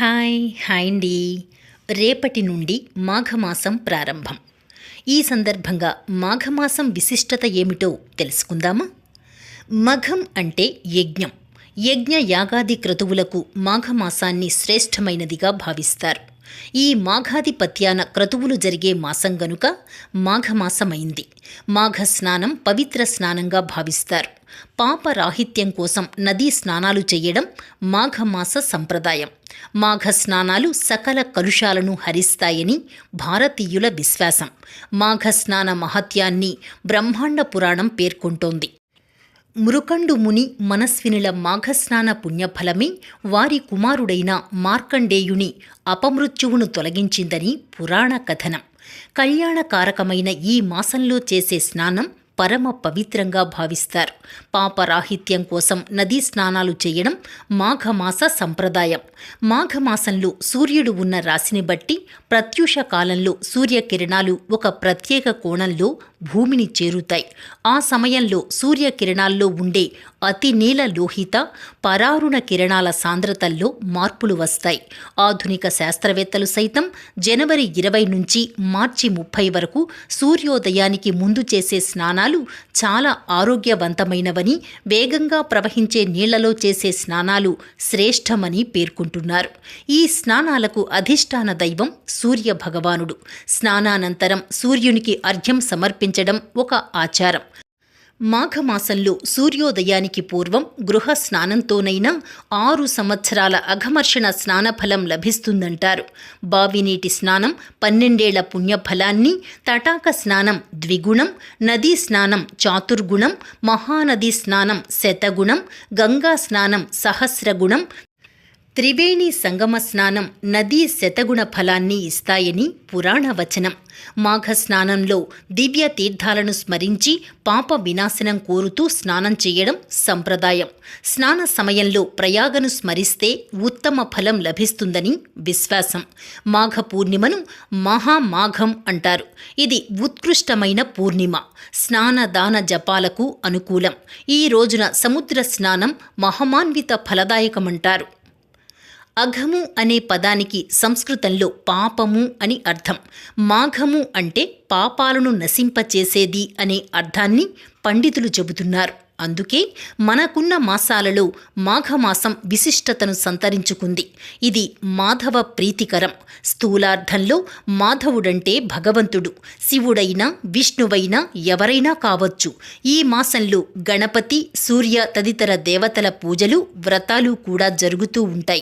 Hi hi అండి. రేపటి నుండి మాఘమాసం ప్రారంభం. ఈ సందర్భంగా మాఘమాసం విశిష్టత ఏమిటో తెలుసుకుందామా? మఘం అంటే యజ్ఞం. యజ్ఞ యాగాది క్రతువులకు మాఘమాసాన్ని శ్రేష్టమైనదిగా భావిస్తారు. ఈ మాఘాధిపత్యాన క్రతువులు జరిగే మాసం గనుక మాఘమాసమైంది. మాఘ స్నానం పవిత్ర స్నానంగా భావిస్తారు. పాపరాహిత్యం కోసం నదీ స్నానాలు చేయడం మాఘమాస సంప్రదాయం. మాఘ స్నానాలు సకల కలుషాలను హరిస్తాయని భారతీయుల విశ్వాసం. మాఘ స్నాన మహత్యాన్ని బ్రహ్మాండ పురాణం పేర్కొంటోంది. మృకండు ముని మనస్వినుల మాఘస్నాన పుణ్యఫలమే వారి కుమారుడైన మార్కండేయుని అపమృత్యువును తొలగించిందని పురాణ కథనం. కళ్యాణకారకమైన ఈ మాసంలో చేసే స్నానం పరమ పవిత్రంగా భావిస్తారు. పాపరాహిత్యం కోసం నదీ స్నానాలు చేయడం మాఘమాస సంప్రదాయం. మాఘమాసంలో సూర్యుడు ఉన్న రాశిని బట్టి ప్రత్యూష కాలంలో సూర్యకిరణాలు ఒక ప్రత్యేక కోణంలో భూమిని చేరుతాయి. ఆ సమయంలో సూర్యకిరణాల్లో ఉండే అతి నీల లోహిత పరారుణ కిరణాల సాంద్రతల్లో మార్పులు వస్తాయి. ఆధునిక శాస్త్రవేత్తలు సైతం జనవరి ఇరవై నుంచి మార్చి ముప్పై వరకు సూర్యోదయానికి ముందు చేసే స్నానాలు స్నానాలు చాలా ఆరోగ్యవంతమైనవని వేగంగా ప్రవహించే నీళ్ళలో చేసే స్నానాలు శ్రేష్టమని పేర్కొంటున్నారు. ఈ స్నానాలకు అధిష్టాన దైవం సూర్య భగవానుడు. స్నానానంతరం సూర్యునికి అర్ఘ్యం సమర్పించడం ఒక ఆచారం. మాఘమాసంలో సూర్యోదయానికి పూర్వం గృహ స్నానంతోనైనా ఆరు సంవత్సరాల అఘమర్షణ స్నానఫలం లభిస్తుందంటారు. బావినీటి స్నానం పన్నెండేళ్ళ పుణ్యఫలాన్ని తటాక స్నానం ద్విగుణం నదీ స్నానం చాతుర్గుణం మహానదీ స్నానం శతగుణం గంగా స్నానం సహస్రగుణం త్రివేణి సంగమ స్నానం నదీ శతగుణ ఫలాన్ని ఇస్తాయని పురాణ వచనం. మాఘ స్నానంలో దివ్య తీర్థాలను స్మరించి పాప వినాశనం కోరుతూ స్నానం చేయడం సంప్రదాయం. స్నాన సమయంలో ప్రయాగను స్మరిస్తే ఉత్తమ ఫలం లభిస్తుందని విశ్వాసం. మాఘ పూర్ణిమను మహామాఘం అంటారు. ఇది ఉత్కృష్టమైన పూర్ణిమ. స్నాన దాన జపాలకు అనుకూలం. ఈ రోజున సముద్ర స్నానం మహమాన్విత ఫలదాయకమంటారు. అఘము అనే పదానికి సంస్కృతంలో పాపము అని అర్థం. మాఘము అంటే పాపాలను నశింపచేసేది అనే అర్థాన్ని పండితులు చెబుతున్నారు. అందుకే మనకున్న మాసాలలో మాఘమాసం విశిష్టతను సంతరించుకుంది. ఇది మాధవ ప్రీతికరం. స్థూలార్థంలో మాధవుడంటే భగవంతుడు. శివుడైనా విష్ణువైనా ఎవరైనా కావచ్చు. ఈ మాసంలో గణపతి సూర్య తదితర దేవతల పూజలు వ్రతాలు కూడా జరుగుతూ ఉంటాయి.